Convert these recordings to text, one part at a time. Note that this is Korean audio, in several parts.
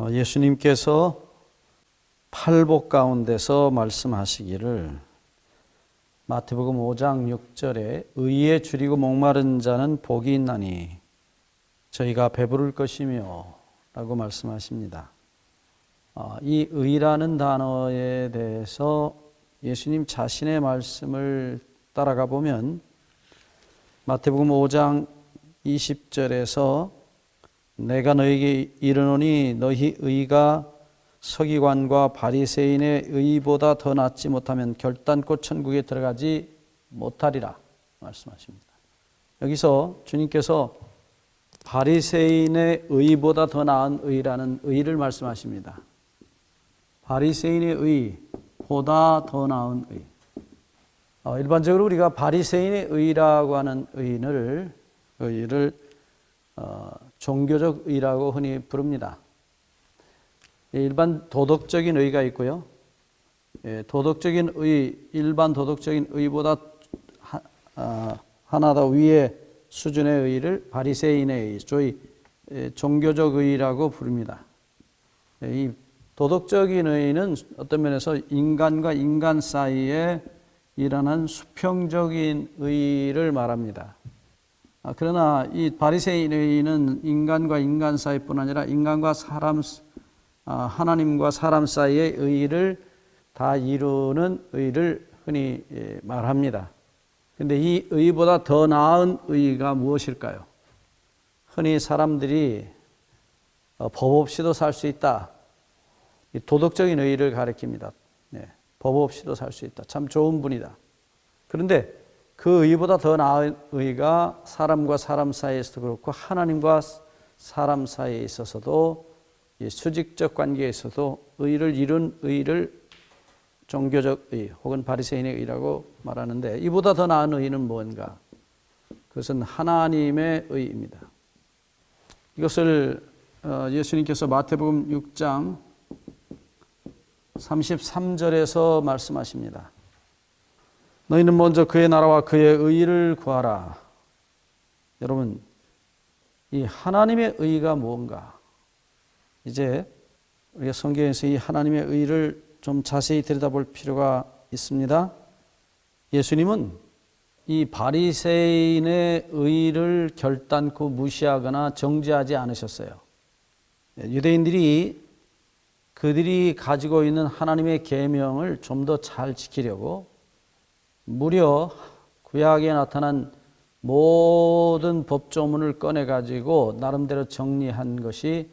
어, 예수님께서 팔복 가운데서 말씀하시기를 마태복음 5장 6절에 의에 줄이고 목마른 자는 복이 있나니 저희가 배부를 것이며 라고 말씀하십니다. 어, 이 의라는 단어에 대해서 예수님 자신의 말씀을 따라가 보면 마태복음 5장 20절에서 내가 너에게 이르노니 너희 의가 서기관과 바리새인의 의보다 더 낫지 못하면 결단코 천국에 들어가지 못하리라 말씀하십니다. 여기서 주님께서 바리새인의 의보다 더 나은 의라는 의를 말씀하십니다. 바리새인의 의보다 더 나은 의. 어, 일반적으로 우리가 바리새인의 의라고 하는 의를 의를 어, 종교적 의라고 흔히 부릅니다. 일반 도덕적인 의가 있고요. 예, 도덕적인 의, 일반 도덕적인 의보다 하, 아, 하나 더 위에 수준의 의를 바리새인의 의, 소위 예, 종교적 의라고 부릅니다. 예, 이 도덕적인 의는 어떤 면에서 인간과 인간 사이에 일어난 수평적인 의를 말합니다. 아, 그러나 이 바리새인 의는 인간과 인간 사이뿐 아니라 인간과 사람 아, 하나님과 사람 사이의 의를 다 이루는 의를 흔히 예, 말합니다. 근데 이 의보다 더 나은 의가 무엇일까요? 흔히 사람들이 어, 법 없이도 살 수 있다. 도덕적인 의를 가리킵니다. 네, 법 없이도 살 수 있다. 참 좋은 분이다. 그런데 그 의보다 더 나은 의가 사람과 사람 사이에서도 그렇고 하나님과 사람 사이에 있어서도 수직적 관계에서도 의를 이룬 의를 종교적 의 혹은 바리새인의 의라고 말하는데 이보다 더 나은 의는 뭔가? 그것은 하나님의 의입니다. 이것을 어, 예수님께서 마태복음 6장 33절에서 말씀하십니다. 너희는 먼저 그의 나라와 그의 의를 구하라. 여러분, 이 하나님의 의가 무언가? 이제 우리가 성경에서 이 하나님의 의를 좀 자세히 들여다볼 필요가 있습니다. 예수님은 이 바리새인의 의를 결단코 무시하거나 정죄하지 않으셨어요. 유대인들이 그들이 가지고 있는 하나님의 계명을 좀 더 잘 지키려고 무려 구약에 나타난 모든 법조문을 꺼내 가지고 나름대로 정리한 것이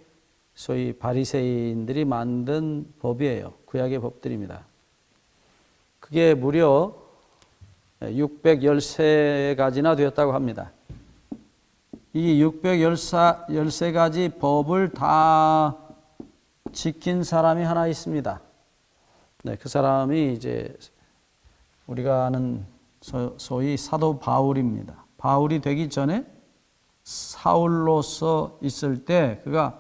소위 바리새인들이 만든 법이에요. 구약의 법들입니다. 그게 무려 613가지나 되었다고 합니다. 이 613가지 법을 다 지킨 사람이 하나 있습니다. 네, 그 사람이 이제 우리가 아는 소, 위 사도 바울입니다. 바울이 되기 전에 사울로서 있을 때 그가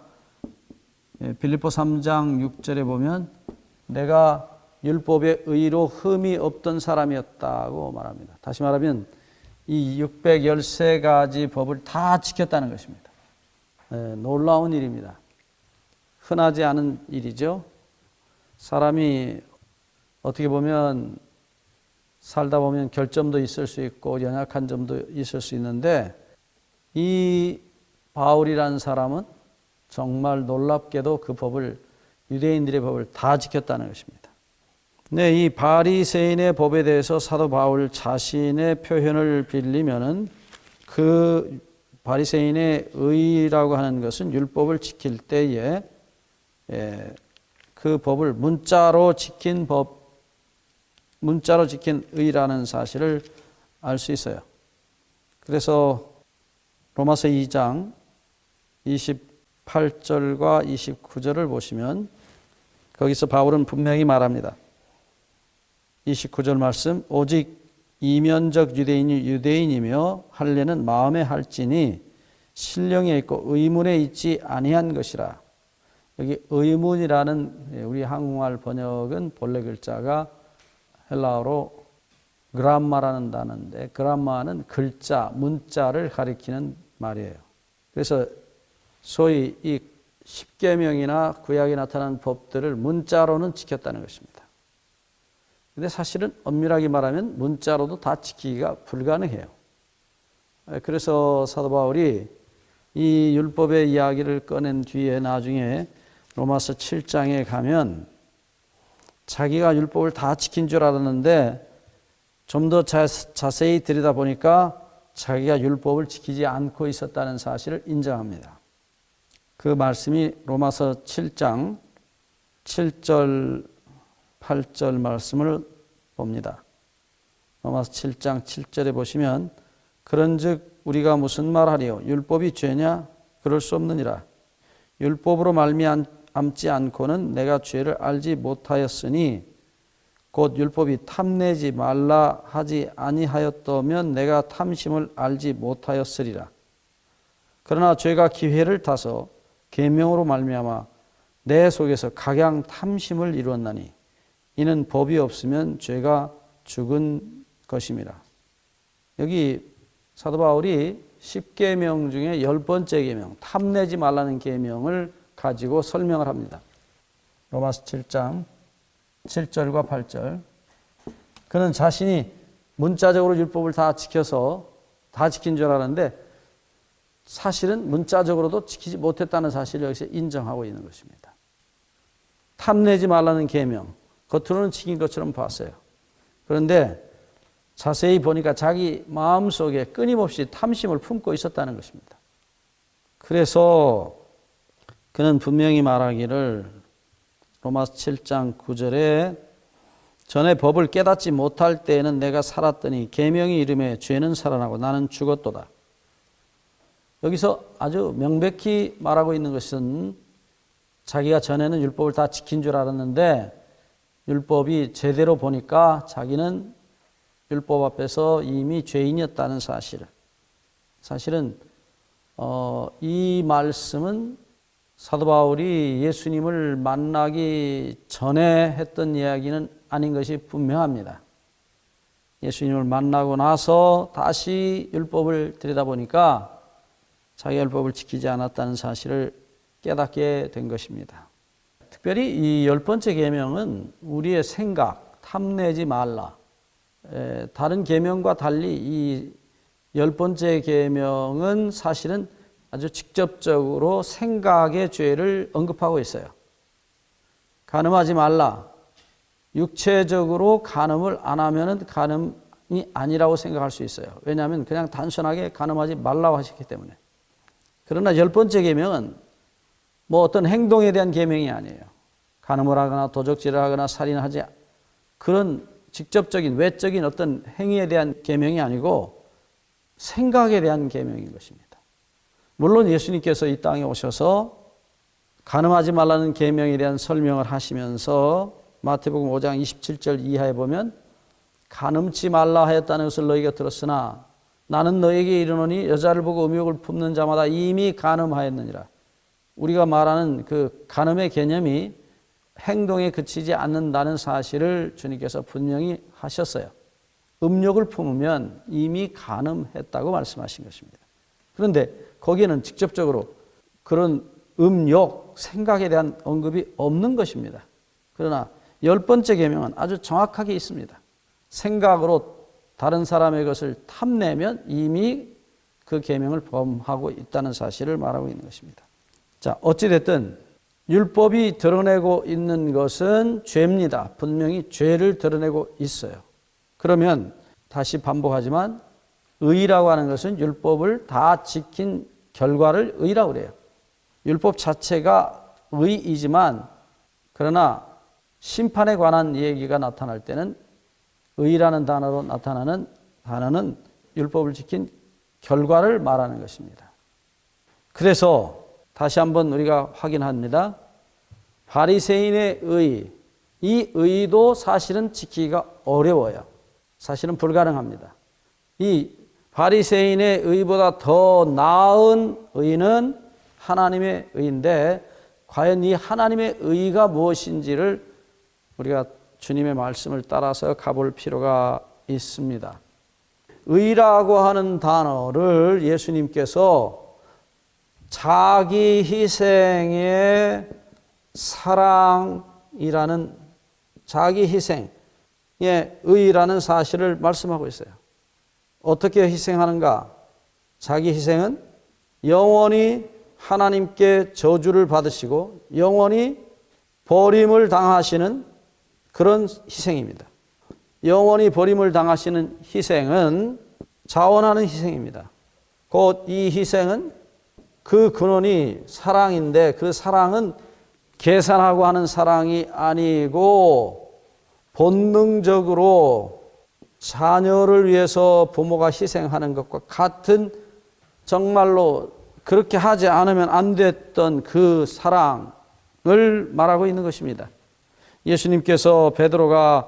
예, 빌립보 3장 6절에 보면 내가 율법의 의로 흠이 없던 사람이었다고 말합니다. 다시 말하면 이 613가지 법을 다 지켰다는 것입니다. 네, 놀라운 일입니다. 흔하지 않은 일이죠. 사람이 어떻게 보면 살다 보면 결점도 있을 수 있고 연약한 점도 있을 수 있는데 이 바울이라는 사람은 정말 놀랍게도 그 법을 유대인들의 법을 다 지켰다는 것입니다. 네, 이 바리새인의 법에 대해서 사도 바울 자신의 표현을 빌리면은 그 바리새인의 의라고 하는 것은 율법을 지킬 때에 예, 그 법을 문자로 지킨 법, 문자로 지킨 의라는 사실을 알 수 있어요. 그래서 로마서 2장 28절과 29절을 보시면 거기서 바울은 분명히 말합니다. 29절 말씀 오직 이면적 유대인이 유대인이며 할례는 마음에 할지니 신령에 있고 의문에 있지 아니한 것이라. 여기 의문이라는 예, 우리 한국말 번역은 본래 글자가 헬라어로 그람마라는 단어인데 그람마는 글자, 문자를 가리키는 말이에요. 그래서 소위 이 십계명이나 구약에 나타난 법들을 문자로는 지켰다는 것입니다. 근데 사실은 엄밀하게 말하면 문자로도 다 지키기가 불가능해요. 그래서 사도 바울이 이 율법의 이야기를 꺼낸 뒤에 나중에 로마서 7장에 가면 자기가 율법을 다 지킨 줄 알았는데 좀 더 자세히 들여다 보니까 자기가 율법을 지키지 않고 있었다는 사실을 인정합니다. 그 말씀이 로마서 7장 7절 8절 말씀을 봅니다. 로마서 7장 7절에 보시면 그런즉 우리가 무슨 말하리요 율법이 죄냐 그럴 수 없느니라 율법으로 말미암 지 않고는 내가 죄를 알지 못하였으니 곧 율법이 탐내지 말라 하지 아니하였다면 내가 탐심을 알지 못하였으리라 그러나 죄가 기회를 타서 계명으로 말미암아 내 속에서 각양 탐심을 이루었나니 이는 법이 없으면 죄가 죽은 것임이라. 여기 사도 바울이 10계명 중에 열 번째 계명, 탐내지 말라는 계명을 가지고 설명을 합니다. 로마서 7장 7절과 8절. 그는 자신이 문자적으로 율법을 다 지켜서 다 지킨 줄 알았는데 사실은 문자적으로도 지키지 못했다는 사실을 여기서 인정하고 있는 것입니다. 탐내지 말라는 계명, 겉으로는 지킨 것처럼 봤어요. 그런데 자세히 보니까 자기 마음 속에 끊임없이 탐심을 품고 있었다는 것입니다. 그래서 그는 분명히 말하기를 로마서 7장 9절에 전에 법을 깨닫지 못할 때에는 내가 살았더니 계명이 이름에 죄는 살아나고 나는 죽었도다. 여기서 아주 명백히 말하고 있는 것은 자기가 전에는 율법을 다 지킨 줄 알았는데 율법이 제대로 보니까 자기는 율법 앞에서 이미 죄인이었다는 사실. 사실은 어, 이 말씀은 사도 바울이 예수님을 만나기 전에 했던 이야기는 아닌 것이 분명합니다. 예수님을 만나고 나서 다시 율법을 들여다보니까 자기 율법을 지키지 않았다는 사실을 깨닫게 된 것입니다. 특별히 이 열 번째 계명은 우리의 생각, 탐내지 말라. 다른 계명과 달리 이 열 번째 계명은 사실은 아주 직접적으로 생각의 죄를 언급하고 있어요. 간음하지 말라. 육체적으로 간음을 안 하면은 간음이 아니라고 생각할 수 있어요. 왜냐하면 그냥 단순하게 간음하지 말라고 하셨기 때문에. 그러나 열 번째 계명은 뭐 어떤 행동에 대한 계명이 아니에요. 간음을 하거나 도적질을 하거나 살인하지 그런 직접적인 외적인 어떤 행위에 대한 계명이 아니고 생각에 대한 계명인 것입니다. 물론 예수님께서 이 땅에 오셔서 간음하지 말라는 계명에 대한 설명을 하시면서 마태복음 5장 27절 이하에 보면 간음치 말라 하였다는 것을 너희가 들었으나 나는 너에게 이르노니 여자를 보고 음욕을 품는 자마다 이미 간음하였느니라. 우리가 말하는 그 간음의 개념이 행동에 그치지 않는다는 사실을 주님께서 분명히 하셨어요. 음욕을 품으면 이미 간음했다고 말씀하신 것입니다. 그런데 거기에는 직접적으로 그런 음욕, 생각에 대한 언급이 없는 것입니다. 그러나 열 번째 계명은 아주 정확하게 있습니다. 생각으로 다른 사람의 것을 탐내면 이미 그 계명을 범하고 있다는 사실을 말하고 있는 것입니다. 자, 어찌 됐든 율법이 드러내고 있는 것은 죄입니다. 분명히 죄를 드러내고 있어요. 그러면 다시 반복하지만 의라고 하는 것은 율법을 다 지킨 결과를 의라고 그래요. 율법 자체가 의이지만 그러나 심판에 관한 얘기가 나타날 때는 의라는 단어로 나타나는 단어는 율법을 지킨 결과를 말하는 것입니다. 그래서 다시 한번 우리가 확인합니다. 바리새인의 의, 이 의도 사실은 지키기가 어려워요. 사실은 불가능합니다. 이 바리새인의 의보다 더 나은 의는 하나님의 의인데 과연 이 하나님의 의가 무엇인지를 우리가 주님의 말씀을 따라서 가볼 필요가 있습니다. 의라고 하는 단어를 예수님께서 자기 희생의 사랑이라는 자기 희생의 의라는 사실을 말씀하고 있어요. 어떻게 희생하는가? 자기 희생은 영원히 하나님께 저주를 받으시고 영원히 버림을 당하시는 그런 희생입니다. 영원히 버림을 당하시는 희생은 자원하는 희생입니다. 곧 이 희생은 그 근원이 사랑인데 그 사랑은 계산하고 하는 사랑이 아니고 본능적으로 자녀를 위해서 부모가 희생하는 것과 같은 정말로 그렇게 하지 않으면 안 됐던 그 사랑을 말하고 있는 것입니다. 예수님께서 베드로가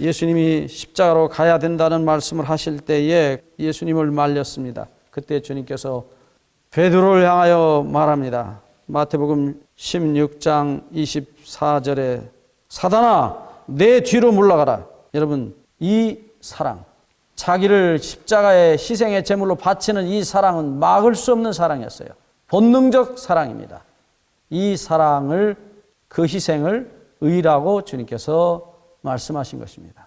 예수님이 십자가로 가야 된다는 말씀을 하실 때에 예수님을 말렸습니다. 그때 주님께서 베드로를 향하여 말합니다. 마태복음 16장 24절에 사단아 내 뒤로 물러가라. 여러분 이 사랑 자기를 십자가의 희생의 제물로 바치는 이 사랑은 막을 수 없는 사랑이었어요. 본능적 사랑입니다. 이 사랑을 그 희생을 의라고 주님께서 말씀하신 것입니다.